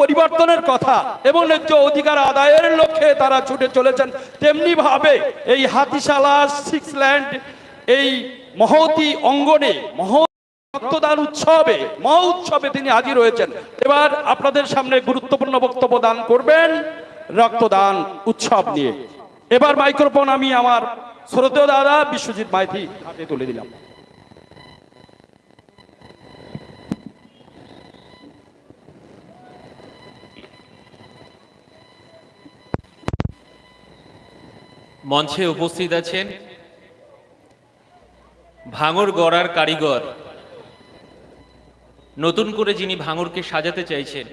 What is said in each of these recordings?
পরিবর্তনের কথা এবং ন্যায্য অধিকার আদায়ের লক্ষ্যে তারা ছুটে চলেছেন। তেমনি ভাবে এই হাতিশালা সিক্স ল্যান্ড এই মহতি অঙ্গনে মহ রক্তদান উৎসবে, মহ উৎসবে তিনি হাজির হয়েছেন। এবার আপনাদের সামনে গুরুত্বপূর্ণ বক্তব্য দান করবেন রক্তদান উৎসব নিয়ে। এবার মাইক্রোফোন আমি আমার শ্রদ্ধেয় দাদা, বিশ্বজিৎ মাইতি, হাতে তুলে দিলাম। মঞ্চে উপস্থিত আছেন ভাঙর গড়ার কারিগর। নতুন করে যিনি ভাঙরকে সাজাতে চাইছেন,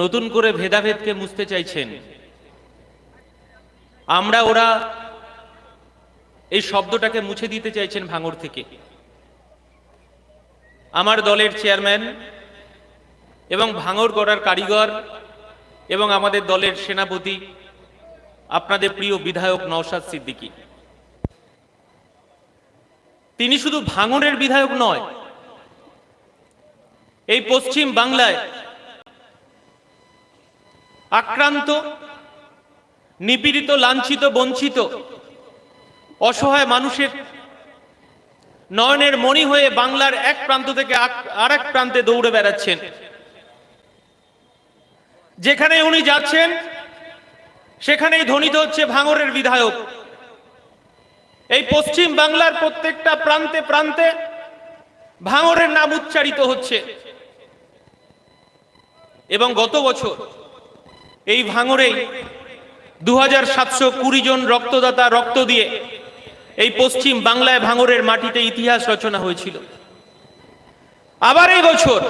নতুন করে ভেদাভেদকে মুছতে চাইছেন, আমরা ওরা এই শব্দটাকে মুছে দিতে চাইছেন ভাঙর থেকে। আমার দলের চেয়ারম্যান এবং ভাঙর গড়ার কারিগর এবং আমাদের দলের সেনাপতি আপনাদের প্রিয় বিধায়ক নওশাদ সিদ্দিকী। তিনি শুধু ভাঙনের বিধায়ক নয়, এই পশ্চিম বাংলায় আক্রান্ত, নিপীড়িত, লাঞ্ছিত, বঞ্চিত, অসহায় মানুষের নয়নের মণি হয়ে বাংলার এক প্রান্ত থেকে আর এক প্রান্তে দৌড়ে বেড়াচ্ছেন। যেখানে উনি যাচ্ছেন সেখানেই ধ্বনিত হচ্ছে ভাঙরের বিধায়ক। এই পশ্চিম বাংলার প্রত্যেকটা প্রান্তে প্রান্তে ভাঙরের নাম উচ্চারিত হচ্ছে। এবং গত বছর এই ভাঙরেই দু হাজার সাতশো কুড়ি জন রক্তদাতা রক্ত দিয়ে এই পশ্চিম বাংলায় ভাঙরের মাটিতে ইতিহাস রচনা হয়েছিল। আবার এই বছর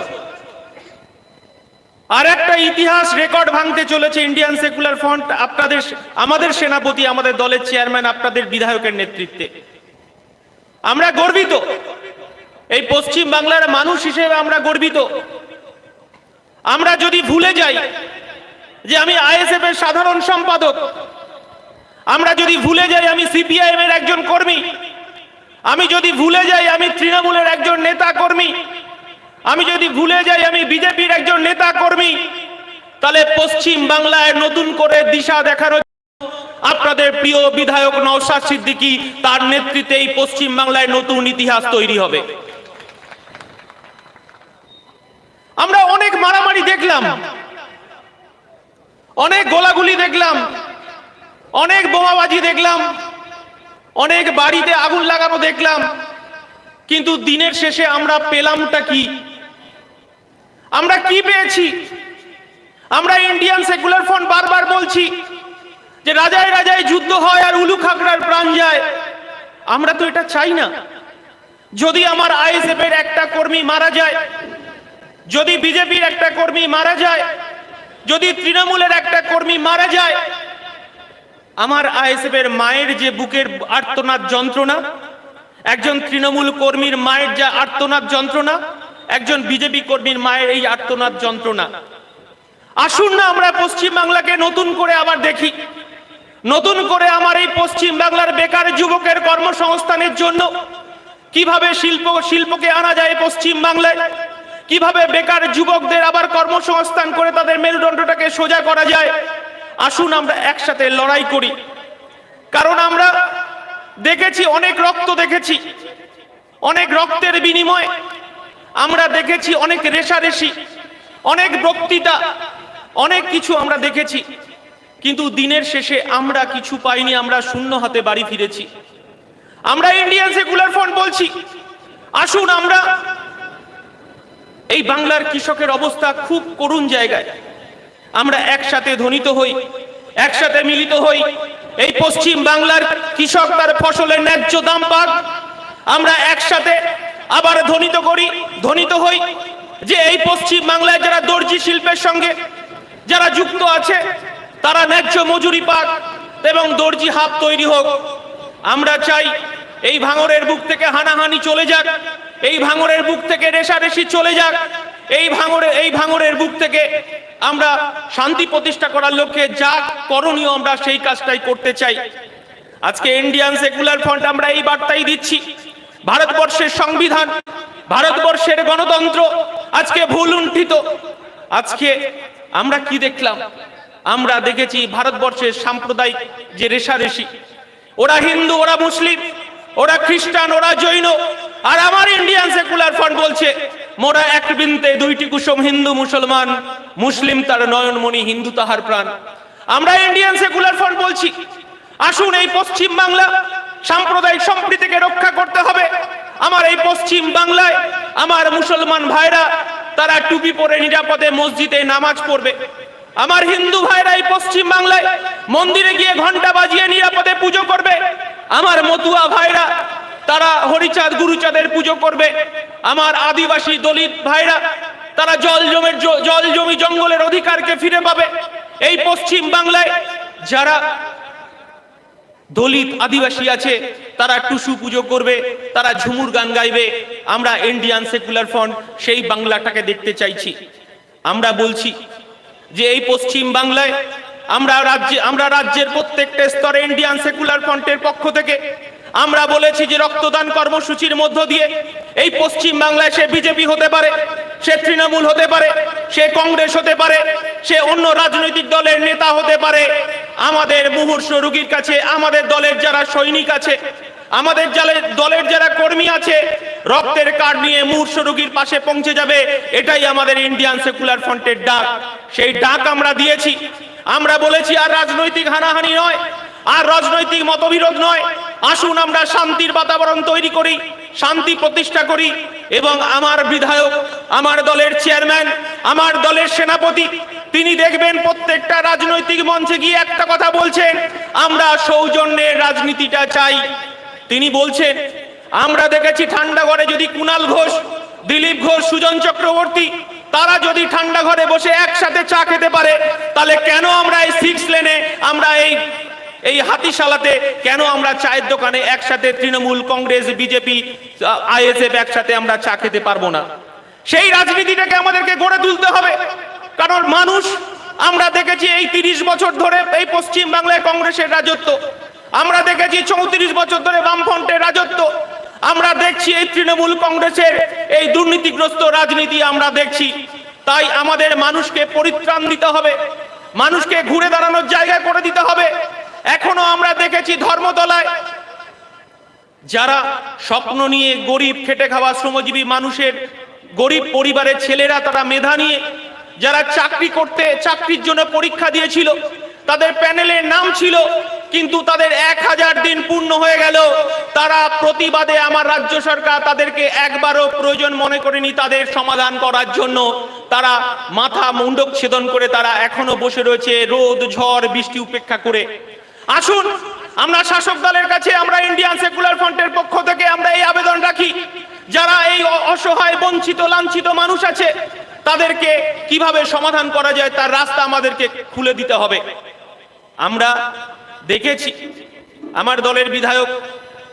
আর একটা ইতিহাস রেকর্ড ভাঙতে চলেছে ইন্ডিয়ান সেকুলার ফ্রন্ট, আপনাদের আমাদের সেনাপতি, আমাদের দলের চেয়ারম্যান, আপনাদের বিধায়কের নেতৃত্বে। আমরা গর্বিত। এই পশ্চিম বাংলার মানুষ হিসেবে আমরা গর্বিত। আমরা যদি ভুলে যাই যে আমি আইএসএফ এর সাধারণ সম্পাদক, আমরা যদি ভুলে যাই আমি সিপিআইএম এর একজন কর্মী, আমি যদি ভুলে যাই আমি তৃণমূলের একজন নেতা কর্মী আমি যদি ভুলে যাই, আমি বিজেপির একজন নেতা কর্মী, তাহলে পশ্চিম বাংলায় নতুন করে দিশা দেখানো আপনাদের প্রিয় বিধায়ক নওশাদ সিদ্দিকী তার নেতৃত্বে এই পশ্চিম বাংলায় নতুন ইতিহাস তৈরি হবে। আমরা অনেক মারামারি দেখলাম, অনেক গোলাগুলি দেখলাম, অনেক বোমাবাজি দেখলাম, অনেক বাড়িতে আগুন লাগানো দেখলাম, কিন্তু দিনের শেষে আমরা পেলামটা কি? আমরা কি পেয়েছি? আমরা ইন্ডিয়ান সেকুলার ফ্রন্ট বারবার বলছি যে রাজায় রাজায় যুদ্ধ হয় আর উলু খাগড়ার প্রাণ যায়। আমরা তো এটা চাই না। যদি আমার আইএসএফ এর একটা কর্মী মারা যায়, যদি বিজেপির একটা কর্মী মারা যায়, যদি তৃণমূলের একটা কর্মী মারা যায়, আমার আইএসএফ এর মায়ের যে বুকের আর্তনাদ যন্ত্রণা, একজন তৃণমূল কর্মীর মায়ের যা আর্তনাদ যন্ত্রণা একজন বিজেপি কর্মীর মায়ের এই আর্তনাদ যন্ত্রণা। আসুন না আমরা পশ্চিম বাংলাকে নতুন করে আবার দেখি। নতুন করে আমার এই পশ্চিম বাংলার বেকার যুবকের কর্মসংস্থানের জন্য কীভাবে শিল্প, শিল্পকে আনা যায় পশ্চিম বাংলায় কীভাবে বেকার যুবকদের আবার কর্মসংস্থান করে তাদের মেরুদণ্ডটাকে সোজা করা যায়, আসুন আমরা একসাথে লড়াই করি। কারণ আমরা দেখেছি, অনেক রক্ত দেখেছি, অনেক রক্তের বিনিময় আমরা দেখেছি অনেক রেশারেশি, অনেক বক্তৃতা, অনেক কিছু আমরা দেখেছি। কিন্তু দিনের শেষে আমরা কিছু পাইনি, আমরা শূন্য হাতে বাড়ি ফিরেছি। আমরা ইন্ডিয়ান সেকুলার ফ্রন্ট বলছি, আসুন আমরা এই বাংলার কৃষকের অবস্থা খুব করুণ জায়গায়। আমরা একসাথে ধ্বনিত হই, একসাথে মিলিত হই। এই পশ্চিম বাংলার কৃষক তার ফসলের ন্যায্য দাম পাক। আমরা একসাথে আবার ধ্বনিত করি, ধ্বনিত হই যে এই পশ্চিম বাংলায় যারা দর্জি শিল্পের সঙ্গে যারা যুক্ত আছে, তারা ন্যায্য মজুরি পাক এবং দর্জি হাব তৈরি হোক। আমরা চাই এই ভাঙরের বুক থেকে হানাহানি চলে যাক, এই ভাঙরের বুক থেকে রেশারেশি চলে যাক, এই ভাঙরে, এই ভাঙরের বুক থেকে আমরা শান্তি প্রতিষ্ঠা করার লক্ষ্যে যা করণীয় আমরা সেই কাজটাই করতে চাই। আজকে ইন্ডিয়ান সেকুলার ফ্রন্ট আমরা এই বার্তাই দিচ্ছি। ভারতবর্ষের সংবিধান, ভারতবর্ষের গণতন্ত্র আজকে ভুল উন্ঠিত আজকে আমরা কি দেখলাম? আমরা দেখেছি ভারতবর্ষের সাম্প্রদায়িক যে রেশারেশি, ওরা হিন্দু, ওরা মুসলিম, ওরা খ্রিস্টান, ওরা জৈন, আর আমার ইন্ডিয়ান সেকুলার ফ্রন্ট বলছে, মোরা এক বৃন্তে দুইটি কুসুম হিন্দু, মুসলমান, মুসলিম, তার নয়নমণি, হিন্দু তাহার প্রাণ। আমরা ইন্ডিয়ান সেকুলার ফ্রন্ট বলছি, আসুন এই পশ্চিম বাংলা সাম্প্রদায়িক সম্প্রীতিকে রক্ষা করতে হবে। আমার এই পশ্চিম বাংলায় আমার মুসলমান ভাইরা, তারা টুপি পরে নিরাপদে মসজিদে নামাজ পড়বে। আমার হিন্দু ভাইরা এই পশ্চিম বাংলায় মন্দিরে গিয়ে ঘণ্টা বাজিয়ে নিরাপদে পুজো করবে। আমার মতুয়া ভাইরা, তারা হরিচাঁদ, গুরুচাঁদের পুজো করবে। আমার আদিবাসী দলিত ভাইরা, তারা জল জমের জল জমি জঙ্গলের অধিকারকে ফিরে পাবে। এই পশ্চিম বাংলায় যারা দলিত আদিবাসী আছে, তারা টুসু পুজো করবে, তারা ঝুমুর গান গাইবে। আমরা ইন্ডিয়ান সেকুলার ফ্রন্ট সেই বাংলাটাকে দেখতে চাইছি। আমরা বলছি যে এই পশ্চিম বাংলায় আমরা রাজ্যে, আমরা রাজ্যের প্রত্যেকটা স্তরে ইন্ডিয়ান সেকুলার ফ্রন্টের পক্ষ থেকে আমরা বলেছি যে রক্তদান কর্মসূচির মধ্য দিয়ে এই পশ্চিম বাংলায় সে বিজেপি হতে পারে, সে তৃণমূল হতে পারে, সে কংগ্রেস হতে পারে, সে অন্য রাজনৈতিক দলের নেতা হতে পারে। আমাদের মুহূর্ষ রুগীর কাছে, আমাদের দলের যারা সৈনিক আছে, আমাদের দলের যারা কর্মী আছে, রক্তের কার্ড নিয়ে মূর্ষ রোগীর পাশে পৌঁছে যাবে। এটাই আমাদের ইন্ডিয়ান সেকুলার ফ্রন্টের ডাক। সেই ডাক আমরা দিয়েছি। আমরা বলেছি, আর রাজনৈতিক হানাহানি নয়, আর রাজনৈতিক মতবিরোধ নয়। আসুন আমরা শান্তির বাতাবরণ তৈরি করি, শান্তি প্রতিষ্ঠা করি এবং আমার বিধায়ক, আমার দলের চেয়ারম্যান, আমার দলের সেনাপতি তিনি দেখবেন প্রত্যেকটা রাজনৈতিক মঞ্চে গিয়ে একটা কথা বলছেন, আমরা সৌজন্যের রাজনীতিটা চাই। তিনি বলছেন, আমরা দেখেছি ঠান্ডা ঘরে যদি কুণাল ঘোষ, দিলীপ ঘোষ, সুজন চক্রবর্তী, তারা যদি ঠান্ডা ঘরে বসে একসাথে চা খেতে পারে, তাহলে কেন আমরা এই সিক্স লেনে, আমরা এই এই হাতিশালাতে কেন আমরা চায়ের দোকানে একসাথে তৃণমূল, কংগ্রেস, বিজেপি আইএসএফ একসাথে আমরা চা খেতে পারব না? সেই রাজনীতিটাকে আমাদেরকে গড়ে তুলতে হবে। কারণ মানুষ, আমরা দেখেছি এই তিরিশ বছর ধরে এই পশ্চিম বাংলায় কংগ্রেসের রাজত্ব। আমরা দেখেছি চৌত্রিশ বছর ধরে বামফ্রন্টের রাজত্ব। আমরা দেখছি এই তৃণমূল কংগ্রেসের এই দুর্নীতিগ্রস্ত রাজনীতি আমরা দেখছি। তাই আমাদের মানুষকে পরিত্রাণ দিতে হবে। মানুষকে ঘুরে দাঁড়ানোর জায়গা করে দিতে হবে। এখনও আমরা দেখেছি ধর্মতলায় যারা স্বপ্ন নিয়ে গরিব খেটে খাওয়া শ্রমজীবী মানুষের, গরিব পরিবারের ছেলেরা, তারা মেধা নিয়ে যারা চাকরি করতে, চাকরির জন্য পরীক্ষা দিয়েছিল, তাদের প্যানেলের নাম ছিল, কিন্তু তাদের এক হাজার দিন পূর্ণ হয়ে গেল। তারা প্রতিবাদে আমার রাজ্য সরকার তাদেরকে একবারও প্রয়োজন মনে করেনি তাদের সমাধান করার জন্য। তারা মাথা মুন্ডক ছেদন করে তারা এখনও বসে রয়েছে, রোদ, ঝড়, বৃষ্টি উপেক্ষা করে। আসুন, আমরা শাসক দলের কাছে, আমরা ইন্ডিয়ান সেকুলার ফ্রন্টের পক্ষ থেকে আমরা এই আবেদন রাখি। যারা এই অসহায়, বঞ্চিত, লাঞ্ছিত মানুষ আছে তাদেরকে কীভাবে সমাধান করা যায় তার রাস্তা আমাদেরকে খুলে দিতে হবে। আমরা দেখেছি, আমার দলের বিধায়ক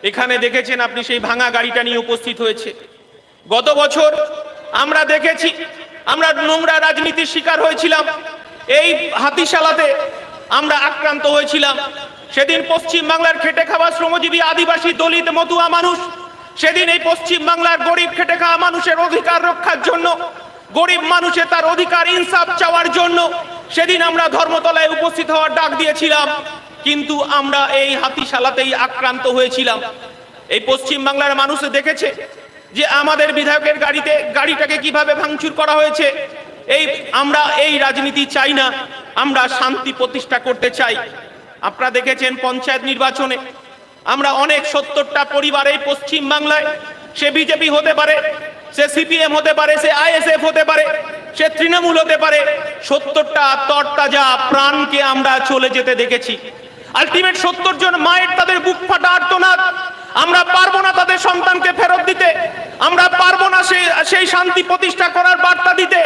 এখানে দেখেছেন আপনি সেই ভাঙা গাড়িটা নিয়ে উপস্থিত হয়েছে। গত বছর আমরা দেখেছি, আমরা নোংরা রাজনীতির শিকার হয়েছিলাম, এই হাতিশালাতে আমরা আক্রান্ত হয়েছিলাম। সেদিন পশ্চিম বাংলার খেটে খাওয়া শ্রমজীবী আদিবাসী দলিত মতুয়া মানুষ, সেদিন এই পশ্চিম বাংলার গরিব খেটে খাওয়া মানুষের অধিকার রক্ষার জন্য গরিব মানুষের তার অধিকার ইনসাফ চাওয়ার জন্য সেদিন আমরা ধর্মতলায় উপস্থিত হওয়ার ডাক দিয়েছিলাম, কিন্তু আমরা এই হাতিশালাতেই আক্রান্ত হয়েছিলাম। এই পশ্চিম বাংলার মানুষ দেখেছে যে আমাদের বিধায়কের গাড়িতে, গাড়িটাকে কীভাবে ভাঙচুর করা হয়েছে। এই, আমরা এই রাজনীতি চাই না, আমরা শান্তি প্রতিষ্ঠা করতে চাই। আপনারা দেখেছেন পঞ্চায়েত নির্বাচনে আমরা অনেক সত্তরটা পরিবার এই পশ্চিম বাংলায় সে বিজেপি হতে পারে সে সিপিএম হতে পারে, সে আইএসএফ হতে পারে, সে তৃণমূল হতে পারে, সত্তরটা তরতাজা প্রাণকে আমরা চলে যেতে দেখেছি। আলটিমেট সত্তর জন মায়ের তাদের বুক ফাটা আর্তনাদ। আমরা পারব না তাদের সন্তানকে ফেরত দিতে। আমরা পারব না সেই সেই শান্তি প্রতিষ্ঠা করার বার্তা দিতে।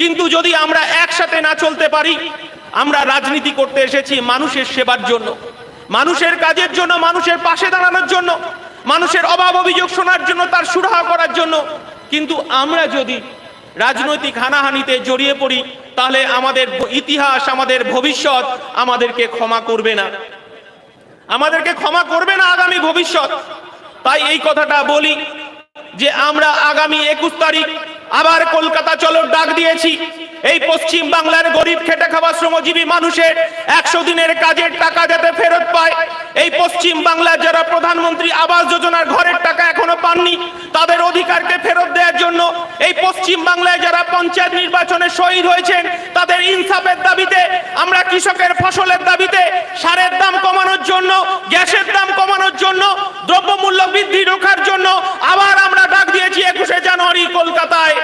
কিন্তু যদি আমরা একসাথে না চলতে পারি, আমরা রাজনীতি করতে এসেছি মানুষের সেবার জন্য। মানুষের কাজের জন্য, মানুষের পাশে দাঁড়ানোর জন্য, মানুষের অভাব অভিযোগ শোনার জন্য, তার সুরাহা করার জন্য। কিন্তু আমরা যদি রাজনৈতিক হানাহানিতে জড়িয়ে পড়ি, তাহলে আমাদের ইতিহাস, আমাদের ভবিষ্যৎ আমাদেরকে ক্ষমা করবে না। আমাদেরকে ক্ষমা করবে না আগামী ভবিষ্যৎ। তাই এই কথাটা বলি যে, আমরা আগামী একুশ তারিখ আবার কলকাতা চলো ডাক দিয়েছি। এই পশ্চিম বাংলার গরিব খেটে খাওয়া শ্রমজীবী মানুষের একশো দিনের কাজের টাকা যাতে ফেরত পায়। এই পশ্চিম বাংলার যারা প্রধানমন্ত্রী আবাস যোজনার ঘরের টাকা এখনও পাননি, তাদের অধিকারকে ফেরত দেওয়ার জন্য এই পশ্চিম বাংলায় যারা পঞ্চায়েত নির্বাচনে শহীদ হয়েছেন, তাদের ইনসাফের দাবিতে, আমরা কৃষকের ফসলের দাবিতে সারের দাম কমানোর জন্য, গ্যাসের দাম কমানোর জন্য, দ্রব্যমূল্য বৃদ্ধি রোখার জন্য আবার আমরা ডাক দিয়েছি একুশে জানুয়ারি কলকাতায়।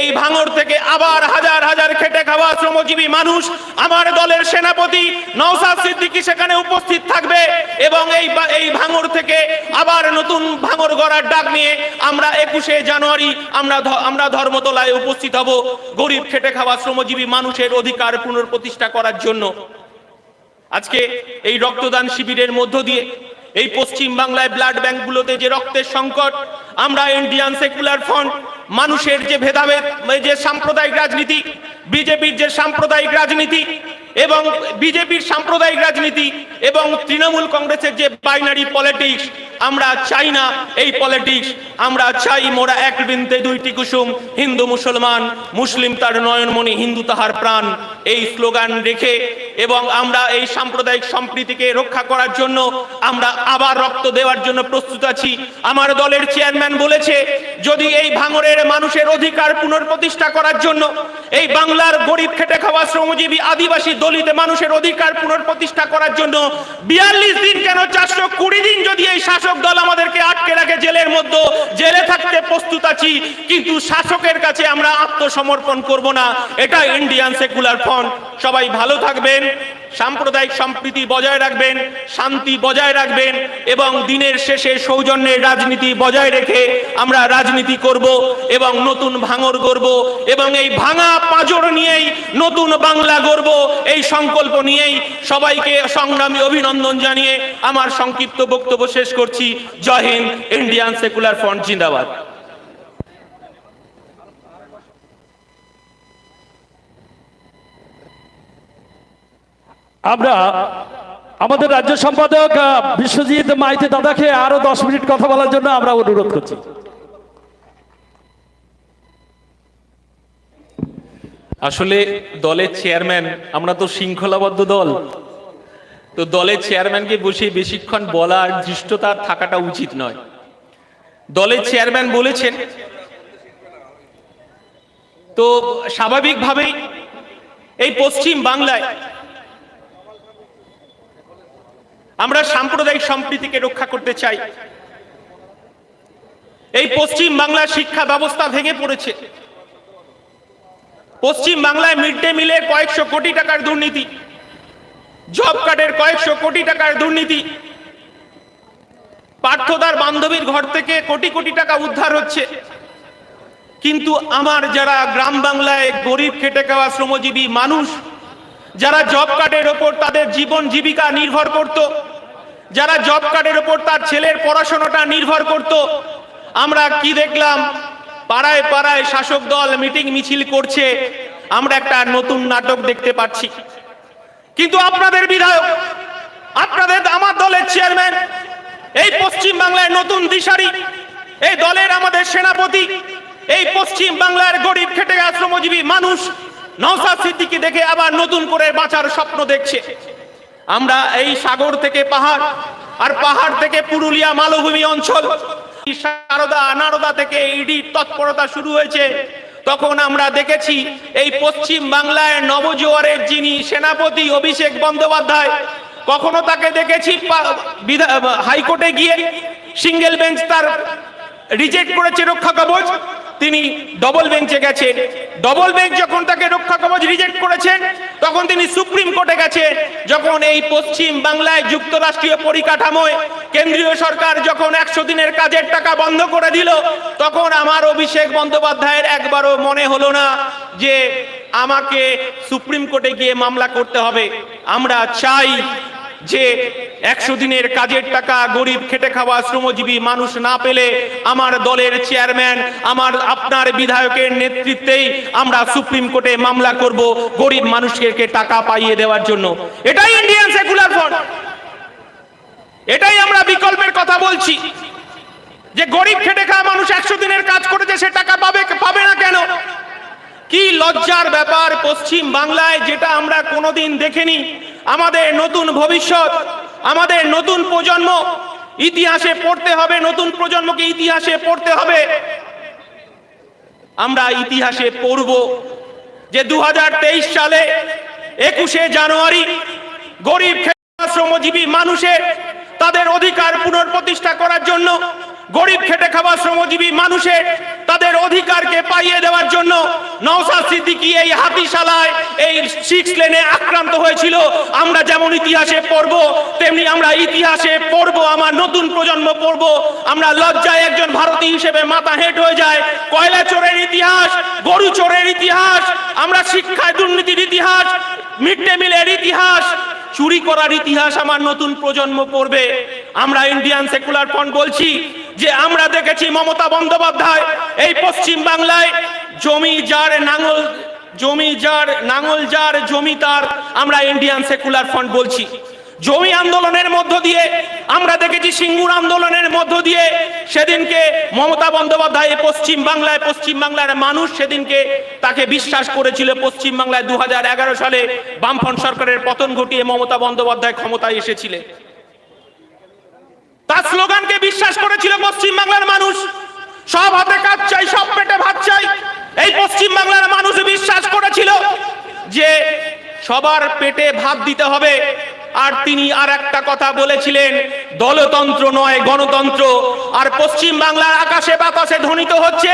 এই ভাঙর থেকে আবার হাজার হাজার খেটে খাওয়া শ্রমজীবী মানুষ, আমার দলের সেনাপতি নওসাদ সিদ্দিকী সেখানে উপস্থিত থাকবে এবং এই এই ভাঙর থেকে আবার নতুন ভাঙর গড়ার ডাক নিয়ে আমরা একুশে জানুয়ারি আমরা আমরা ধর্মতলায় উপস্থিত হব গরিব খেটে খাওয়া শ্রমজীবী মানুষের অধিকার পুনঃপ্রতিষ্ঠা করার জন্য। আজকে এই রক্তদান শিবিরের মধ্য দিয়ে এই পশ্চিম বাংলায় ব্লাড ব্যাংকগুলোতে যে রক্তের সংকট, আমরা ইন্ডিয়ান সেকুলার ফ্রন্ট মানুষের যে ভেদাভেদ যে সাম্প্রদায়িক রাজনীতি, বিজেপির যে সাম্প্রদায়িক রাজনীতি এবং বিজেপির সাম্প্রদায়িক রাজনীতি এবং তৃণমূল কংগ্রেসের যে বাইনারি পলিটিক্স আমরা চাই না এই পলিটিক্স আমরা চাই মোরা এক বৃন্তে দুইটি কুসুম, হিন্দু মুসলমান, মুসলিম তার নয়নমণি, হিন্দু তাহার প্রাণ। এই স্লোগান রেখে এবং আমরা এই সাম্প্রদায়িক সম্প্রীতিকে রক্ষা করার জন্য আমরা আবার রক্ত দেওয়ার জন্য প্রস্তুত আছি। আমার দলের চেয়ারম্যান বলেছে, যদি এই ভাঙরের মানুষের অধিকার পুনর্প্রতিষ্ঠা করার জন্য এই বাংলার গরিব খেটে খাওয়া শ্রমজীবী আদিবাসী দলিত মানুষের অধিকার পুনর্প্রতিষ্ঠা করার জন্য বিয়াল্লিশ দিন কেন চারশো কুড়ি দিন যদি এই শাসক দল আমাদেরকে আটকে রাখে জেলের মধ্যে, জেলে থাকতে প্রস্তুত আছি, কিন্তু শাসকের কাছে আমরা আত্মসমর্পণ করব না। এটা ইন্ডিয়ান সেকুলার ফ্রন্ট সবাই ভালো থাকবেন, সাম্প্রদায়িক সম্প্রীতি বজায় রাখবেন, শান্তি বজায় রাখবেন এবং দিনের শেষে সৌজন্যের রাজনীতি বজায় রেখে আমরা রাজনীতি করব এবং নতুন ভাঙর গড়ব এবং এই ভাঙা পাঁজর নিয়েই নতুন বাংলা গড়ব, এই সংকল্প নিয়েই সবাইকে সংগ্রামী অভিনন্দন জানিয়ে আমার সংক্ষিপ্ত বক্তব্য শেষ করছি। Jai Hind, Indian secular front, জিন্দাবাদ। আমরা আমাদের রাজ্য সম্পাদক বিশ্বজিৎ মাইতি দাদাকে আরও দশ মিনিট কথা বলার জন্য আমরা অনুরোধ করছি। আসলে দলের চেয়ারম্যান, আমরা তো শৃঙ্খলাবদ্ধ দল। তো দলের চেয়ারম্যানকে বসে বেশিক্ষণ বলার দৃষ্টতা থাকাটা উচিত নয়। দলের চেয়ারম্যান বলেছেন, তো স্বাভাবিকভাবেই এই পশ্চিম বাংলায় আমরা সাম্প্রদায়িক সম্প্রীতিকে রক্ষা করতে চাই। এই পশ্চিম বাংলার শিক্ষা ব্যবস্থা ভেঙে পড়েছে। পশ্চিম বাংলায় মিড ডে মিলে কয়েকশো কোটি টাকার দুর্নীতি, জব কার্ডের কয়েকশো কোটি টাকার দুর্নীতি, পার্থদার বান্ধবীর ঘর থেকে কোটি কোটি টাকা উদ্ধার হচ্ছে। কিন্তু আমার যারা গ্রাম বাংলায় গরিব খেটে খাওয়া শ্রমজীবী মানুষ যারা জব কার্ডের ওপর তাদের জীবন জীবিকা নির্ভর করত, যারা জব কার্ডের ওপর তার ছেলের পড়াশোনাটা নির্ভর করত, আমরা কি দেখলাম? পাড়ায় পাড়ায় শাসক দল মিটিং মিছিল করছে, আমরা একটা নতুন নাটক দেখতে পাচ্ছি। কিন্তু আপনাদের বিধায়ক, আপনাদের আমার দলের চেয়ারম্যান এই পশ্চিম বাংলায় নতুন দিশারি, এই দলের আমাদের সেনাপতি, এই পশ্চিম বাংলার গরিব খেটে শ্রমজীবী মানুষ নওসাদ সিদ্দিকি দেখে আবার নতুন করে বাঁচার স্বপ্ন দেখছে। আমরা এই সাগর থেকে পাহাড় আর পাহাড় থেকে পুরুলিয়া মালভূমি অঞ্চল সারদা নারদা থেকে ইডি তৎপরতা শুরু হয়েছে। তখন আমরা দেখেছি এই পশ্চিম বাংলায় নবজোয়ারের যিনি সেনাপতি অভিষেক বন্দ্যোপাধ্যায়, কখনো তাকে দেখেছি হাইকোর্টে গিয়ে সিঙ্গেল বেঞ্চ তার রিজেক্ট করেছে রক্ষা কবচ তিনি ডবল বেঞ্চে গেছেন। ডবল বেঞ্চ যখন তাকে রক্ষা কবচ রিজেক্ট করেছেন, তখন তিনি সুপ্রিম কোর্টে গেছেন। যখন এই পশ্চিম বাংলায় যুক্তরাষ্ট্রীয় পরিকাঠামোয় কেন্দ্রীয় সরকার যখন একশো দিনের কাজের টাকা বন্ধ করে দিল, তখন আমার অভিষেক বন্দ্যোপাধ্যায়ের একবারও মনে হলো না যে আমাকে সুপ্রিম কোর্টে গিয়ে মামলা করতে হবে। আমরা চাই যে একশো দিনের কাজের টাকা গরিব খেটে খাওয়া শ্রমজীবী মানুষ না পেলে আমার দলের চেয়ারম্যান, আমার আপনার বিধায়কের নেতৃত্বেই আমরা সুপ্রিম কোর্টে মামলা করব গরিব মানুষকে টাকা পাইয়ে দেওয়ার জন্য। এটাই ইন্ডিয়ান সেকুলার ফ্রন্ট এটাই আমরা বিকল্পের কথা বলছি। যে গরিব খেটে খাওয়া মানুষ একশো দিনের কাজ করেছে, সে টাকা পাবে পাবে না কেন? কি লজ্জার ব্যাপার পশ্চিম বাংলায়, যেটা আমরা কোনোদিন দেখিনি। আমাদের নতুন ভবিষ্যৎ, আমাদের নতুন প্রজন্ম, ইতিহাসে পড়তে হবে, নতুন প্রজন্মকে ইতিহাসে পড়তে হবে। আমরা ইতিহাসে পড়ব যে দু হাজার তেইশ সালে একুশে জানুয়ারি গরিব শ্রমজীবী মানুষের তাদের অধিকার পুনঃপ্রতিষ্ঠা করার জন্য গরিব খেটে খাওয়া শ্রমজীবী মানুষের তাদের অধিকারকে পাইয়ে দেওয়ার জন্য নওসাদ সিদ্দিকী এই হাতিশালায়, এই সিক্স লেনে আক্রান্ত হয়েছিল। আমরা যেমন ইতিহাসে পড়ব, তেমনি আমরা ইতিহাসে পড়ব, আমার নতুন প্রজন্ম পড়ব। আমরা লজ্জায় একজন ভারতীয় হিসেবে মাথা হেঁট হয়ে যায়। কয়লা চোরের ইতিহাস, গরু চোরের ইতিহাস, আমরা শিক্ষায় দুর্নীতির ইতিহাস, মিড ডে মিলের ইতিহাস, চুরি করার ইতিহাস আমার নতুন প্রজন্ম পড়বে। আমরা ইন্ডিয়ান সেকুলার ফ্রন্ট বলছি যে আমরা দেখেছি মমতা বন্দ্যোপাধ্যায় এই পশ্চিম বাংলায় জমি যার নাঙল, জমি যার নাঙল, যার জমি তার, আমরা ইন্ডিয়ান সেকুলার ফ্রন্ট বলছি। জমি আন্দোলনের মধ্য দিয়ে, আমরা দেখেছি সিঙ্গুর আন্দোলনের মধ্য দিয়ে সেদিনকে মমতা বন্দ্যোপাধ্যায় পশ্চিম বাংলায়, পশ্চিম বাংলার মানুষ সেদিনকে তাকে বিশ্বাস করেছিল। পশ্চিম বাংলায় দু হাজার এগারো সালে বামফ্রন্ট সরকারের পতন ঘটিয়ে মমতা বন্দ্যোপাধ্যায় ক্ষমতায় এসেছিলেন। তার স্লোগানকে বিশ্বাস করেছিল পশ্চিম বাংলার মানুষ। সব হাতে কাজ চাই, সব পেটে ভাত চাই। এই পশ্চিম বাংলার মানুষ বিশ্বাস করেছিল যে সবার পেটে ভাত দিতে হবে। আর তিনি আর একটা কথা বলেছিলেন, দলতন্ত্র নয়, গণতন্ত্র। আর পশ্চিম বাংলার আকাশে বাতাসে ধ্বনিত হচ্ছে,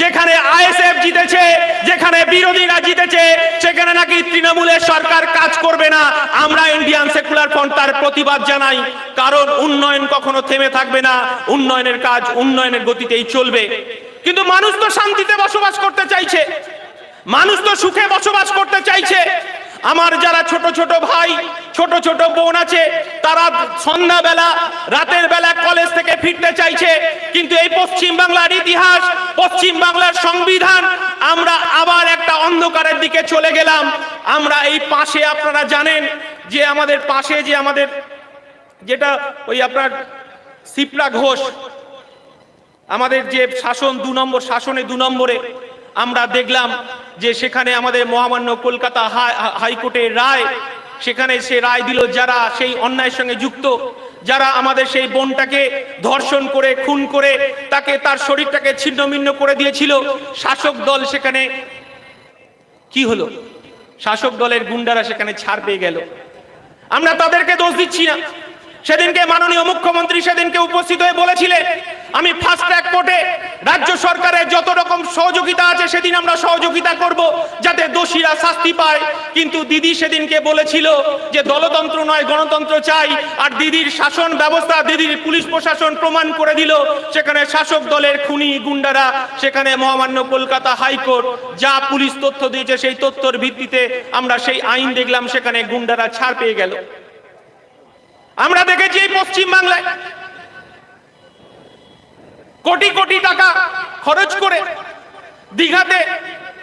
যেখানে আইএসএফ জিতেছে, যেখানে বিরোধীরা জিতেছে, সেখানে নাকি তৃণমূলের সরকার কাজ করবে না। আমরা ইন্ডিয়ান সেকুলার ফ্রন্ট তার প্রতিবাদ জানাই, কারণ উন্নয়ন কখনো থেমে থাকবে না। উন্নয়নের কাজ উন্নয়নের গতিতেই চলবে। কিন্তু মানুষ তো শান্তিতে বসবাস করতে চাইছে। মানুষ তো সুখে বসবাস করতে চাইছে। আমার যারা ছোট ছোট ভাই, ছোট ছোট বোন আছে, তারা সন্ধ্যাবেলা, রাতের বেলা কলেজ থেকে ফিরতে চাইছে। কিন্তু এই পশ্চিম বাংলার ইতিহাস, পশ্চিম বাংলার সংবিধান, আমরা আবার একটা অন্ধকারের দিকে চলে গেলাম। আমরা এই পাশে আপনারা জানেন যে আমাদের পাশে যে আমাদের যেটা ওই আপনার সিপ্রা ঘোষ, আমাদের যে শাসন দু নম্বর, শাসনে দু নম্বরে আমরা দেখলাম যে সেখানে আমাদের মহামান্য কলকাতা হাই- হাইকোর্টের রায়, সেখানে সে রায় দিল যারা সেই অন্যায়ের সঙ্গে যুক্ত, যারা আমাদের সেই বোনটাকে ধর্ষণ করে, খুন করে, তাকে তার শরীরটাকে ছিন্নভিন্ন করে দিয়েছিল। শাসক দল সেখানে কি হলো? শাসক দলের গুন্ডারা সেখানে ছাড় পেয়ে গেল। আমরা তাদেরকে দোষ দিচ্ছি না। সেদিনকে মাননীয় মুখ্যমন্ত্রী সেদিনকে উপস্থিত হয়ে বলেছিলেন, আমি ফাস্ট ট্র্যাক কোর্টে রাজ্য সরকারের যত রকম সহযোগিতা আছে সেদিন আমরা সহযোগিতা করব যাতে দোষীরা শাস্তি পায়। কিন্তু দিদি সেদিনকে বলেছিল যে, দলতন্ত্র নয়, গণতন্ত্র চাই। আর দিদির শাসন ব্যবস্থা, দিদির পুলিশ প্রশাসন প্রমাণ করে দিল, সেখানে শাসক দলের খুনি গুন্ডারা, সেখানে মহামান্য কলকাতা হাইকোর্ট, যা পুলিশ তথ্য দিয়েছে সেই তথ্যর ভিত্তিতে আমরা সেই আইন দেখলাম, সেখানে গুন্ডারা ছাড় পেয়ে গেল। আমরা দেখেছি এই পশ্চিম বাংলায় কোটি কোটি টাকা খরচ করে দীঘাতে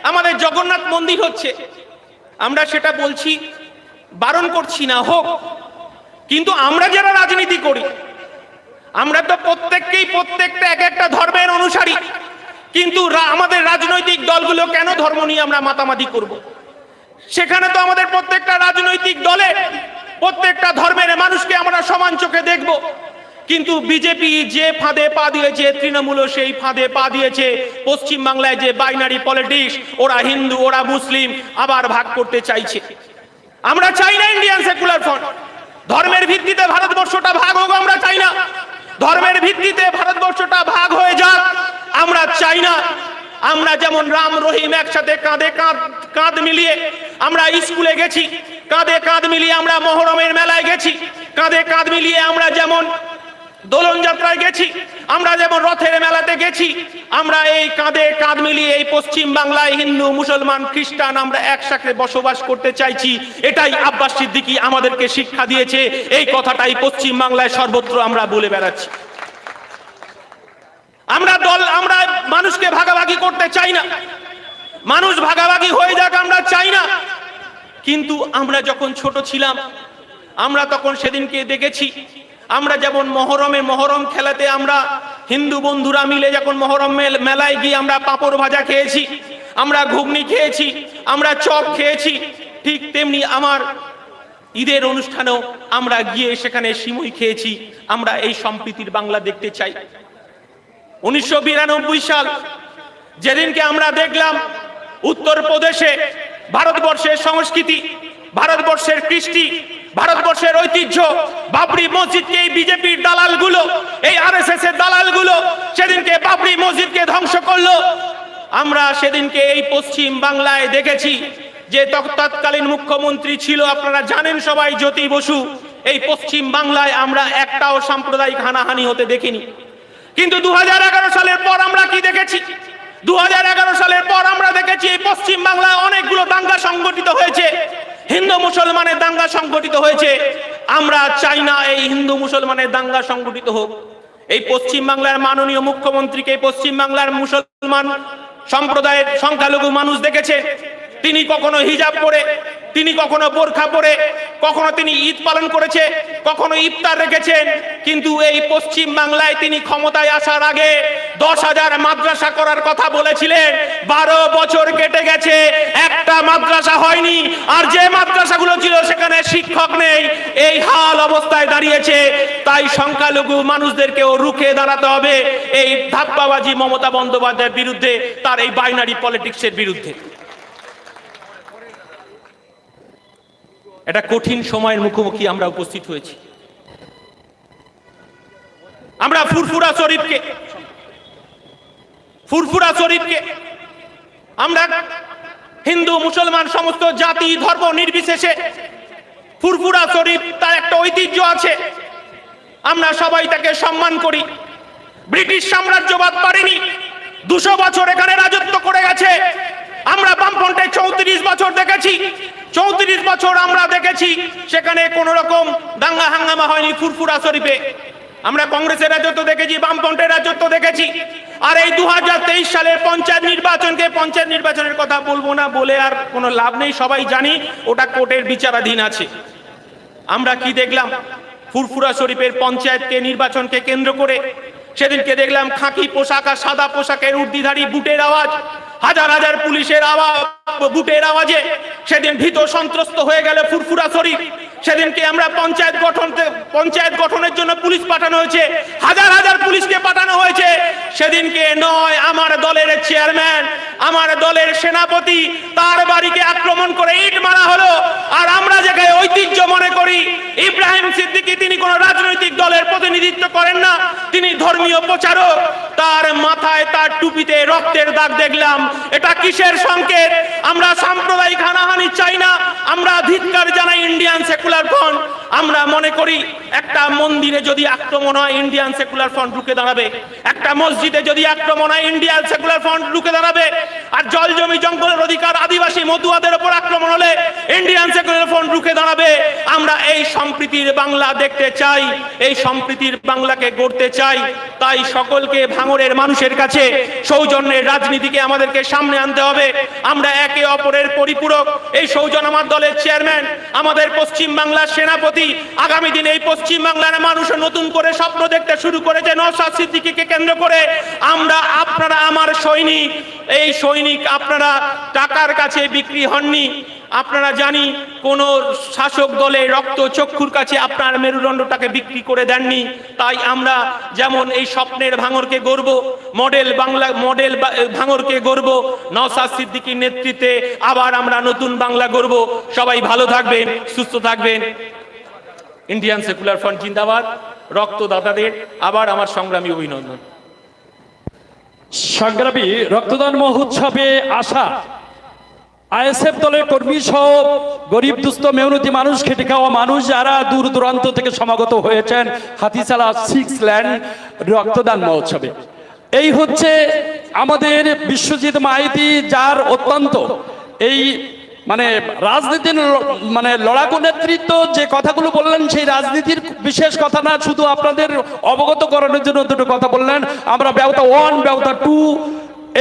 আমাদের জগন্নাথ মন্দির হচ্ছে। আমরা সেটা বলছি, বারণ করছি না, হোক। কিন্তু আমরা যারা রাজনীতি করি, আমরা তো প্রত্যেককেই প্রত্যেকটা এক একটা ধর্মের অনুসারী। কিন্তু আমাদের রাজনৈতিক দলগুলো কেন ধর্ম নিয়ে আমরা মাতামাতি করব। সেখানে তো আমাদের প্রত্যেকটা রাজনৈতিক দলে প্রত্যেকটা ধর্মের মানুষকে আমরা সমান চোখে দেখব। কিন্তু বিজেপি যে ফাঁদে পা দিয়েছে, তৃণমূলও সেই ফাঁদে পা দিয়েছে। পশ্চিম বাংলায় যে বাইনারি পলিটিক্স ওরা হিন্দু, ওরা মুসলিম, আবার ভাগ করতে চাইছে। আমরা চাই না ইন্ডিয়ান সেকুলার ফ্রন্ট ধর্মের ভিত্তিতে ভারতবর্ষটা ভাগ হোক, আমরা চাই না। ধর্মের ভিত্তিতে ভারতবর্ষটা ভাগ হয়ে যাক, আমরা চাই না। আমরা যেমন রাম, রহিম একসাথে কাঁধে কাঁধ কাঁধ মিলিয়ে আমরা স্কুলে গেছি। কাঁধে কাঁধ মিলিয়ে আমরা মহরমের মেলায় গেছি। কাঁধে কাঁধ মিলিয়ে আমরা যেমন দোলন যাত্রায় গেছি, আমরা যেমন রথের মেলাতে গেছি, আমরা এই কাঁধে কাঁধ মিলিয়ে এই পশ্চিম বাংলায় হিন্দু, মুসলমান, খ্রিস্টান আমরা একসাথে বসবাস করতে চাইছি। এটাই আব্বাস সিদ্দিকি আমাদেরকে শিক্ষা দিয়েছে। এই কথাটাই পশ্চিম বাংলায় সর্বত্র আমরা বলে বেড়াচ্ছি। আমরা দল, আমরা মানুষকে ভাগাভাগি করতে চাই না। মানুষ ভাগাভাগি হয়ে যাক আমরা চাই না। কিন্তু আমরা যখন ছোট ছিলাম, আমরা তখন সেদিনকে দেখেছি, আমরা যেমন মহরমে মহরম খেলাতে আমরা হিন্দু বন্ধুরা মিলে যখন মহরম মেল- মেলায় গিয়ে আমরা পাপড় ভাজা খেয়েছি, আমরা ঘুগনি খেয়েছি, আমরা চপ খেয়েছি, ঠিক তেমনি আমার ঈদের অনুষ্ঠানেও আমরা গিয়ে সেখানে সিমুই খেয়েছি, আমরা এই সম্প্রীতির বাংলা দেখতে চাই। উনিশশো বিরানব্বই সাল যেদিনকে আমরা দেখলাম উত্তরপ্রদেশে ভারতবর্ষের সংস্কৃতি, ভারতবর্ষের কৃষ্টি, ভারতবর্ষের ঐতিহ্য। বাবরি মসজিদকে এই বিজেপির দালালগুলো, এই আরএসএস এর দালালগুলো সেদিনকে বাবরি মসজিদকে ধ্বংস করল। আমরা সেদিনকে এই পশ্চিম বাংলায় দেখেছি যে তৎ- তৎকালীন মুখ্যমন্ত্রী ছিল, আপনারা জানেন সবাই, জ্যোতি বসু। এই পশ্চিম বাংলায় আমরা একটাও সাম্প্রদায়িক হানাহানি হতে দেখিনি। কিন্তু দু হাজার এগারো সালের পর আমরা কি দেখেছি? দু সালের পর আমরা দেখেছি পশ্চিম বাংলায় অনেকগুলো দাঙ্গা সংগঠিত হয়েছে। হিন্দু মুসলমানের দাঙ্গা সংগঠিত হয়েছে। আমরা চাই না এই হিন্দু মুসলমানের দাঙ্গা সংগঠিত হোক। এই পশ্চিম বাংলার মাননীয় মুখ্যমন্ত্রীকে পশ্চিম বাংলার মুসলমান সম্প্রদায়ের সংখ্যালঘু মানুষ দেখেছে। তিনি কখনো হিজাব পরে, তিনি কখনো বোরখা পরে, কখনো তিনি ঈদ পালন করেছে, কখনো ইফতার রেখেছেন, কিন্তু এই পশ্চিম বাংলায় তিনি ক্ষমতায় আসার আগে দশ হাজার মাদ্রাসা করার কথা বলেছিলেন। বারো বছর কেটে গেছে, একটা মাদ্রাসা হয়নি, আর যে মাদ্রাসাগুলো ছিল সেখানে শিক্ষক নেই, এই হাল অবস্থায় দাঁড়িয়েছে। তাই সংখ্যালঘু মানুষদেরকেও রুখে দাঁড়াতে হবে। এই ধাপ্পাবাজি মমতা বন্দ্যোপাধ্যায়ের বিরুদ্ধে, তার এই বাইনারি পলিটিক্সের বিরুদ্ধে। একটা কঠিন সময়ের মুখোমুখি আমরা উপস্থিত হয়েছি। আমরা ফুরফুরা শরীফকে ফুরফুরা শরীফকে, আমরা হিন্দু, মুসলমান, সমস্ত জাতি, ধর্ম নির্বিশেষে ফুরফুরা শরীফ তার একটা ঐতিহ্য আছে। আমরা সবাই তাকে সম্মান করি। ব্রিটিশ সাম্রাজ্যবাদ পারেনি। দুশো বছর এখানে রাজত্ব করে গেছে। আমরা বামফ্রন্টে চৌত্রিশ বছর দেখেছি। চৌত্রিশ বছর আমরা দেখেছি, সেখানে কোন রকম দাঙ্গা হাঙ্গামা হয়নি ফুরফুরা শরীফে। আমরা কংগ্রেসের রাজত্ব দেখেছি, বামফ্রন্টের রাজত্ব দেখেছি। আর এই দু সালের পঞ্চায়েত নির্বাচনকে পঞ্চায়েত নির্বাচনের কথা বলব না বলে আর কোনো লাভ নেই, সবাই জানি ওটা কোর্টের বিচারাধীন আছে। আমরা কি দেখলাম? ফুরফুরা শরীফের পঞ্চায়েতকে, নির্বাচনকে কেন্দ্র করে সেদিনকে দেখলাম খাঁকি পোশাক আর সাদা পোশাকের উর্দিধারী বুটের আওয়াজ। হাজার হাজার পুলিশের আওয়াজ, বুটের আওয়াজে সেদিন ভীত সন্ত্রস্ত হয়ে গেল ফুরফুরা শরীফ। সেদিনকে আমরা পঞ্চায়েত গঠন, পঞ্চায়েত গঠনের জন্য পুলিশ পাঠানো হয়েছে। হাজার হাজার পুলিশকে পাঠানো হয়েছে। সেদিনকে নয়, আমার দলের চেয়ারম্যান, আমার দলের সেনাপতি, তার বাড়িকে আক্রমণ করে ইট মারা হলো। আর আমরা যেখানে ঐতিহ্য মনে করি, ইব্রাহিম সিদ্দিকী তিনি কোন রাজনৈতিক দলের প্রতিনিধিত্ব করেন না। তিনি ধর্মীয় প্রচারক। তার মাথায় তার টুপিতে রক্তের দাগ দেখলাম। এটা কিসের সংকেত? আমরা সাম্প্রদায়িক হানাহানি চাই না আমরা ধিক্কার জানাই ইন্ডিয়ান সেকুলার ফ্রন্ট আমরা মনে করি একটা মন্দিরে যদি আক্রমণ হয় ইন্ডিয়ান সেকুলার ফ্রন্ট রুখে দাঁড়াবে। একটা মসজিদে যদি আক্রমণ হয় ইন্ডিয়ান সেকুলার ফ্রন্ট রুখে দাঁড়াবে। আর জল জমি জঙ্গলের অধিকার আদিবাসী মতুয়াদের উপর আক্রমণ হলে ইন্ডিয়ান সেকুলার ফ্রন্ট রুখে দাঁড়াবে। আমরা এই সম্প্রীতির বাংলা দেখতে চাই, এই সম্প্রীতির বাংলাকে গড়তে চাই। তাই সকলকে ভাঙরের মানুষের কাছে, সৌজন্যের রাজনীতিকে আমাদেরকে সামনে আনতে হবে। আমরা একে অপরের পরিপূরক। এই সৌজন আমার দলের চেয়ারম্যান আমাদের পশ্চিম বাংলার সেনাপতি আগামী দিনে এই পশ্চিম বাংলার মানুষ নতুন করে স্বপ্ন দেখতে শুরু করেছে। নওশাদ সিদ্দিকীকে কেন্দ্র করে আমরা আপনারা আমার সৈনিক, এই সৈনিক আপনারা টাকার কাছে বিক্রি হননি। আপনারা জানি কোন শাসক দলে রক্ত চক্ষুর কাছে আপনার মেরুদণ্ডটাকে বিক্রি করে দেননি। তাই আমরা যেমন এই স্বপ্নের ভাঙরকে গর্ব মডেল বাংলা, মডেল ভাঙরকে গর্ব নওশাদ সিদ্দিকীর নেতৃত্বে আবার আমরা নতুন বাংলা গর্ব সবাই ভালো থাকবেন, সুস্থ থাকবেন। ইন্ডিয়ান সেকুলার ফ্রন্ট জিন্দাবাদ রক্তদাতাদের আবার আমার সংগ্রামী অভিনন্দন। সংগ্রামী রক্তদান মহোৎসবে আসা আইএসএফ দলের কর্মী সহ গরিব, দুস্থ, মেহনতি মানুষ, খেটে খাওয়া মানুষ যারা দূর দূরান্ত থেকে সমাগত হয়েছেন হাতিসালা সিক্স ল্যান্ড রক্তদান মহোৎসবে। এই হচ্ছে আমাদের বিশ্বজিৎ মাইতি, যার অত্যন্ত এই মানে রাজনীতির মানে লড়াকু নেতৃত্ব যে কথাগুলো বললেন, সেই রাজনীতির বিশেষ কথা না, শুধু আপনাদের অবগত করানোর জন্য দুটো কথা বললেন। আমরা ব্যবতা ওয়ান ব্যবতা টু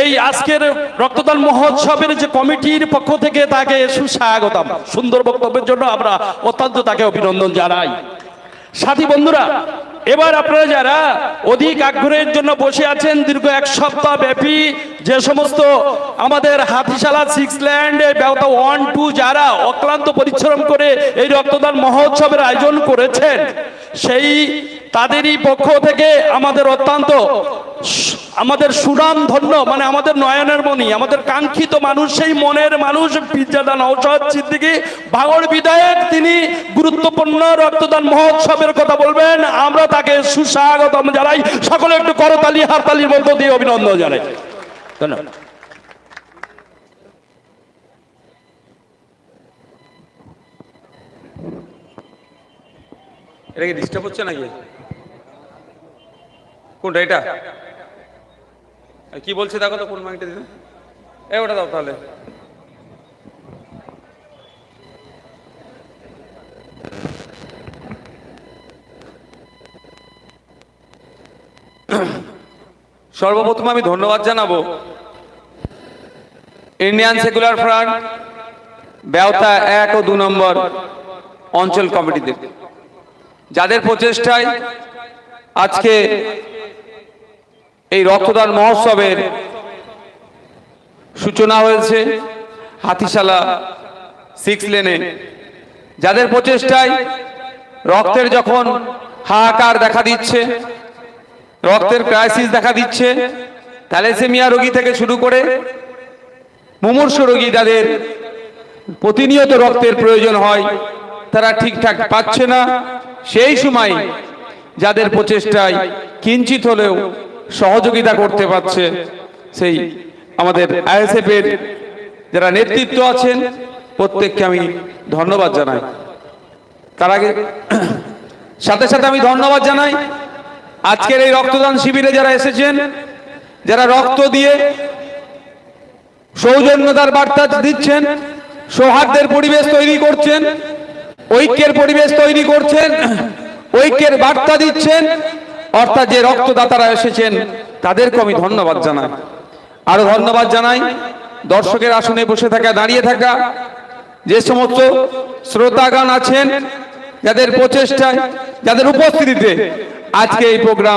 এই আজকের রক্তদান মহোৎসবের যে কমিটির পক্ষ থেকে তাকে সুস্বাগতম। সুন্দর বক্তব্যের জন্য আমরা অত্যন্ত তাকে অভিনন্দন জানাই। সাথী বন্ধুরা এবার আপনারা যারা অধিক আগ্রহের জন্য বসে আছেন, দীর্ঘ এক সপ্তাহ ব্যাপী যে সমস্ত আমাদের Hatishala six land one two যারা অক্লান্ত পরিশ্রম করে এই রক্তদান মহোৎসবের আয়োজন করেছেন, সেই তাদেরই পক্ষ থেকে আমাদের অত্যন্ত আমাদের সুনাম ধন্য মানে আমাদের নয়নের মণি, আমাদের কাঙ্ক্ষিত মানুষ, সেই মনের মানুষ পিজ্জাদা নৌসদ সিদ্দিকি ভাঙড় বিধায়ক, তিনি গুরুত্বপূর্ণ রক্তদান মহোৎসবের কথা বলবেন। আমরা তাকে সুস্বাগতম জানাই। সকলে একটু করতালি, হাততালির মধ্য দিয়ে অভিনন্দন জানাই। ধন্যবাদ। এটা কি ডিস্টার্ব হচ্ছে নাকি? কোনটা, এটা? কি বলছে দেখো তো কোন মাইকটা দিতে এ ওটা দাও তাহলে। সর্বপ্রথম আমি ধন্যবাদ জানাব ইন্ডিয়ান সেকুলার ফ্রন্ট ব্যবতা এক ও দু নম্বর অঞ্চল কমিটিতে। যাদের প্রচেষ্টায় আজকে এই রক্তদান মহোৎসবের সূচনা হয়েছে হাতিশালা সিক্স লেনে যাদের প্রচেষ্টায় রক্তের যখন হাহাকার দেখা দিচ্ছে, রক্তের ক্রাইসিস দেখা দিচ্ছে থ্যালেসেমিয়া রোগী থেকে শুরু করে মুমূর্ষ রোগী যাদের প্রতিনিয়ত রক্তের প্রয়োজন হয়, তারা ঠিকঠাক পাচ্ছে না। সেই সময় যাদের প্রচেষ্টায় কিঞ্চিত হলেও সহযোগিতা করতে পারছে সেই আমাদের আইএসএফ এর যারা নেতৃত্ব আছেন, প্রত্যেককে আমি ধন্যবাদ জানাই। তার আগে সাথে সাথে আমি ধন্যবাদ জানাই আজকের এই রক্তদান শিবিরে যারা এসেছেন, যারা রক্ত দিয়ে সৌজন্যতার বার্তা দিচ্ছেন, সৌহার্দ্যের পরিবেশ তৈরি করছেন, ঐক্যের পরিবেশ তৈরি করছেন, ঐক্যের বার্তা দিচ্ছেন অর্থাৎ যে রক্তদাতারা এসেছেন, তাদেরকে আমি ধন্যবাদ জানাই। আরও ধন্যবাদ জানাই। দর্শকের আসনে বসে থাকা, দাঁড়িয়ে থাকা, যে সমস্ত শ্রোতাগান আছেন, যাদের প্রচেষ্টায়, যাদের উপস্থিতিতে আজকে এই প্রোগ্রাম